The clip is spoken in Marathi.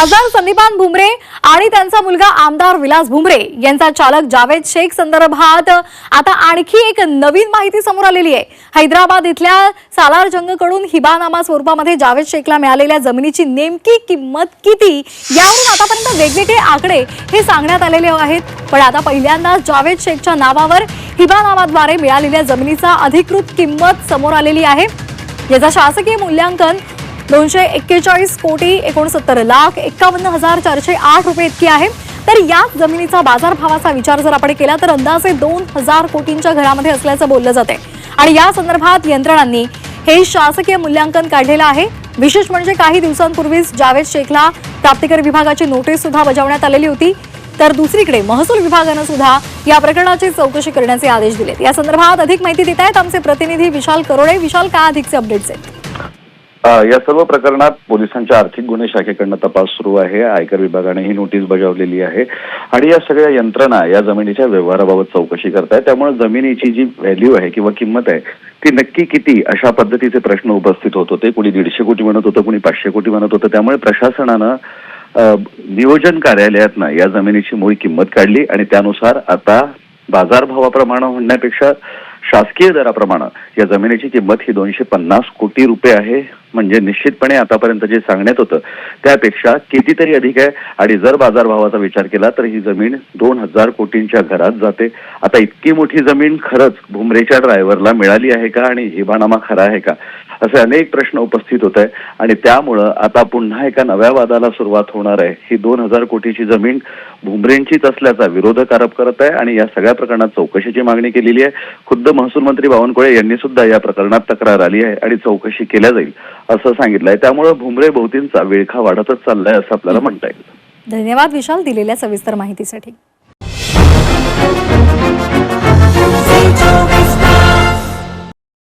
खासदार संदीपान भुमरे आणि त्यांचा मुलगा आमदार विलास भुमरे यांचा चालक जावेद शेख संदर्भात आता आणखी एक नवीन माहिती समोर आलेली आहे. हैदराबाद इथल्या सालार जंगकडून हिबानामा स्वरूपामध्ये जावेद शेखला मिळालेल्या जमिनीची नेमकी किंमत किती यावरून आतापर्यंत वेगवेगळे आकडे हे सांगण्यात आलेले आहेत. पण आता पहिल्यांदाच जावेद शेखच्या नावावर हिबानामाद्वारे मिळालेल्या जमिनीचा अधिकृत किंमत समोर आलेली आहे. याचा शासकीय मूल्यांकन दोनशे एक्केचाळीस कोटी एकोणसत्तर लाख एक्कावन्न हजार चारशे आठ रुपये इतकी आहे. तर याच जमिनीचा बाजारभावाचा विचार जर आपण केला तर अंदाजे दोन हजार कोटींच्या घरामध्ये असल्याचं बोललं जाते आणि या संदर्भात यंत्रणांनी हे शासकीय मूल्यांकन काढलेलं आहे. विशेष म्हणजे काही दिवसांपूर्वीच जावेद शेखला प्राप्तिकर विभागाची नोटीस सुद्धा बजावण्यात आलेली होती. तर दुसरीकडे महसूल विभागानं सुद्धा या प्रकरणाची चौकशी करण्याचे आदेश दिलेत. या संदर्भात अधिक माहिती देत आहेत आमचे प्रतिनिधी विशाल करोडे. विशाल काय अधिकचे अपडेट्स आहेत? या सर्व प्रकरणात पोलिसांच्या आर्थिक गुन्हे शाखेकडनं तपास सुरू आहे. आयकर विभागाने ही नोटीस बजावलेली आहे. आणि या सगळ्या यंत्रणा या जमिनीच्या व्यवहाराबाबत चौकशी करतायत. त्यामुळे जमिनीची जी व्हॅल्यू आहे किंवा किंमत आहे ती नक्की किती अशा पद्धतीचे प्रश्न उपस्थित होत होते. कुणी दीडशे कोटी म्हणत होतं कुणी पाचशे कोटी म्हणत होतं. त्यामुळे प्रशासनानं नियोजन कार्यालयातनं या जमिनीची मूळ किंमत काढली आणि त्यानुसार आता बाजारभावाप्रमाणे म्हणण्यापेक्षा शासकीय दराप्रमाणे या जमिनीची किंमत ही दोनशे पन्नास कोटी रुपये आहे. म्हणजे निश्चितपणे आतापर्यंत जे सांगण्यात होतं त्यापेक्षा कितीतरी अधिक आहे. आणि जर बाजारभावाचा विचार केला तर ही जमीन दोन हजार कोटींच्या घरात जाते. आता इतकी मोठी जमीन खरंच भुमरेच्या ड्रायव्हरला मिळाली आहे का? आणि हिबानामा खरा आहे का? असे अनेक प्रश्न उपस्थित होत आहे आणि त्यामुळं आता पुन्हा एका नव्या वादाला सुरुवात होणार आहे. ही दोन हजार कोटीची जमीन भुमरेंचीच असल्याचा विरोधक आरोप करत आहे आणि या सगळ्या प्रकरणात चौकशीची मागणी केलेली आहे. खुद्द महसूल मंत्री बावनकुळे यांनी सुद्धा या प्रकरणात तक्रार आली आहे आणि चौकशी केल्या जाईल असं सांगितलंय. त्यामुळे भुमरे भोवतींचा विळखा वाढतच चाललाय असं आपल्याला म्हणता येईल. धन्यवाद विशाल दिलेल्या सविस्तर माहितीसाठी.